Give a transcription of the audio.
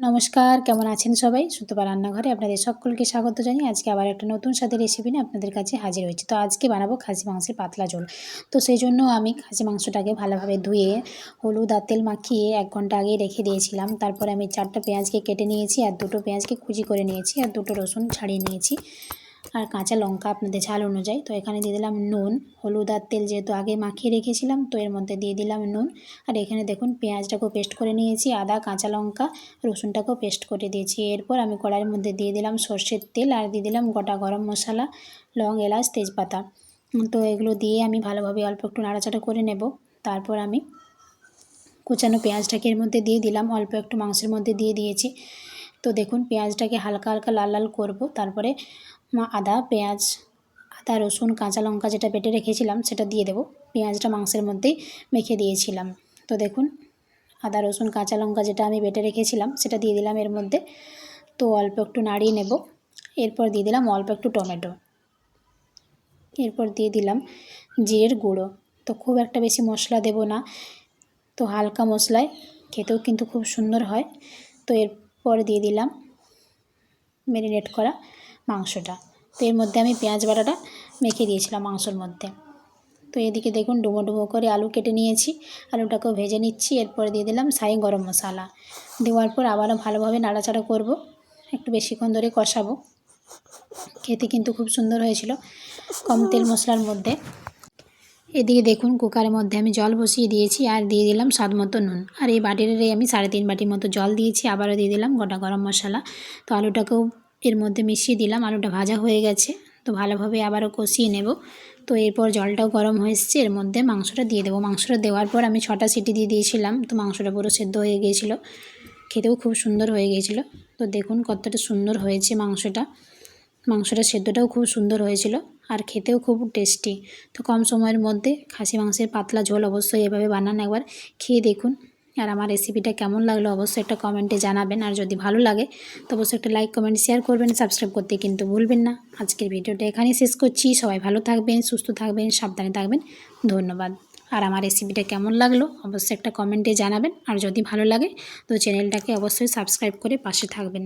নমস্কার, কেমন আছেন সবাই? সুতপা রান্নাঘরে আপনাদের সকলকে স্বাগত জানিয়ে আজকে আবার একটা নতুন স্বাদের রেসিপি নিয়ে আপনাদের কাছে হাজির হয়েছি। তো আজকে বানাবো খাসি মাংসের পাতলা ঝোল। তো সেই জন্য আমি খাসি মাংসটাকে ভালোভাবে ধুয়ে, হলুদ আর তেল মাখিয়ে এক ঘণ্টা আগে রেখে দিয়েছিলাম। তারপরে আমি চারটা পেঁয়াজকে কেটে নিয়েছি আর দুটো পেঁয়াজকে কুচি করে নিয়েছি আর দুটো রসুন ছাড়িয়ে নিয়েছি। আর কাঁচা লঙ্কা আপনাদের ঝাল অনুযায়ী। তো এখানে দিয়ে দিলাম নুন, হলুদ আর তেল যেহেতু আগে মাখিয়ে রেখেছিলাম, তো এর মধ্যে দিয়ে দিলাম নুন। আর এখানে দেখুন পেঁয়াজটাকেও পেস্ট করে নিয়েছি, আদা, কাঁচা লঙ্কা, রসুনটাকেও পেস্ট করে দিয়েছি। এরপর আমি কড়াইয়ের মধ্যে দিয়ে দিলাম সর্ষের তেল আর দিয়ে দিলাম গোটা গরম মশলা, লং, এলাচ, তেজপাতা। তো এগুলো দিয়ে আমি ভালোভাবে অল্প একটু নাড়াচাড়া করে নেব। তারপর আমি কুচানো পেঁয়াজটাকে এর মধ্যে দিয়ে দিলাম, অল্প একটু মাংসের মধ্যে দিয়ে দিয়েছি। তো দেখুন, পেঁয়াজটাকে হালকা হালকা লাল লাল করব। তারপরে আদা, পেঁয়াজ, আদা, রসুন, কাঁচা লঙ্কা যেটা বেটে রেখেছিলাম সেটা দিয়ে দেবো। পেঁয়াজটা মাংসের মধ্যেই মেখে দিয়েছিলাম। তো দেখুন, আদা, রসুন, কাঁচা লঙ্কা যেটা আমি বেটে রেখেছিলাম সেটা দিয়ে দিলাম এর মধ্যে। তো অল্প একটু নাড়িয়ে নেব। এরপর দিয়ে দিলাম অল্প একটু টমেটো। এরপর দিয়ে দিলাম জিরের গুঁড়ো। তো খুব একটা বেশি মশলা দেব না। তো হালকা মশলায়, খেতেও কিন্তু খুব সুন্দর হয়। তো এরপর দিয়ে দিলাম ম্যারিনেট করা মাংসটা। তো এর মধ্যে আমি পেঁয়াজ বাটাটা মেখে দিয়েছিলাম মাংসর মধ্যে। তো এদিকে দেখুন ডুবো ডুবো করে আলু কেটে নিয়েছি, আলুটাকেও ভেজে নিচ্ছি, এরপরে দিয়ে দিলাম সাই গরম মশলা। দেওয়ার পর আবারও ভালোভাবে নাড়াচাড়া করব, একটু বেশিক্ষণ ধরে কষাবো। খেতে কিন্তু খুব সুন্দর হয়েছিল কম তেল মশলার মধ্যে। এদিকে দেখুন, কুকারের মধ্যে আমি জল বসিয়ে দিয়েছি আর দিয়ে দিলাম স্বাদ মতো নুন। আর এই বাটির আমি সাড়ে তিন বাটির মতো জল দিয়েছি, আবারও দিয়ে দিলাম গোটা গরম মশলা। তো আলুটাকেও এর মধ্যে মিশিয়ে দিলাম, আলুটা ভাজা হয়ে গেছে। তো ভালোভাবে আবারও কষিয়ে নেব। তো এরপর জলটাও গরম হয়ে এসছে, এর মধ্যে মাংসটা দিয়ে দেবো। মাংসটা দেওয়ার পর আমি ছটা সিটি দিয়ে দিয়েছিলাম, তো মাংসটা পুরো সেদ্ধ হয়ে গিয়েছিল খেতেও খুব সুন্দর হয়ে গিয়েছিল তো দেখুন কতটা সুন্দর হয়েছে মাংসটা। মাংসটা সেদ্ধটাও খুব সুন্দর হয়েছিল। আর খেতেও খুব টেস্টি তো কম সময়ের মধ্যে খাসি মাংসের পাতলা ঝোল অবশ্যই এভাবে বানান একবার, খেয়ে দেখুন। আর আমার রেসিপিটা কেমন লাগল অবশ্যই একটা কমেন্টে জানাবেন। আর যদি ভালো লাগে, তো অবশ্যই একটা লাইক কমেন্ট শেয়ার করবেন। সাবস্ক্রাইব করতে কিন্তু ভুলবেন না। আজকের ভিডিওটা এখানেই শেষ করছি। সবাই ভালো থাকবেন, সুস্থ থাকবেন, সাবধানে থাকবেন। ধন্যবাদ। আর আমার রেসিপিটা কেমন লাগল অবশ্যই একটা কমেন্টে জানাবেন। আর যদি ভালো লাগে, তো চ্যানেলটাকে অবশ্যই সাবস্ক্রাইব করে পাশে থাকবেন।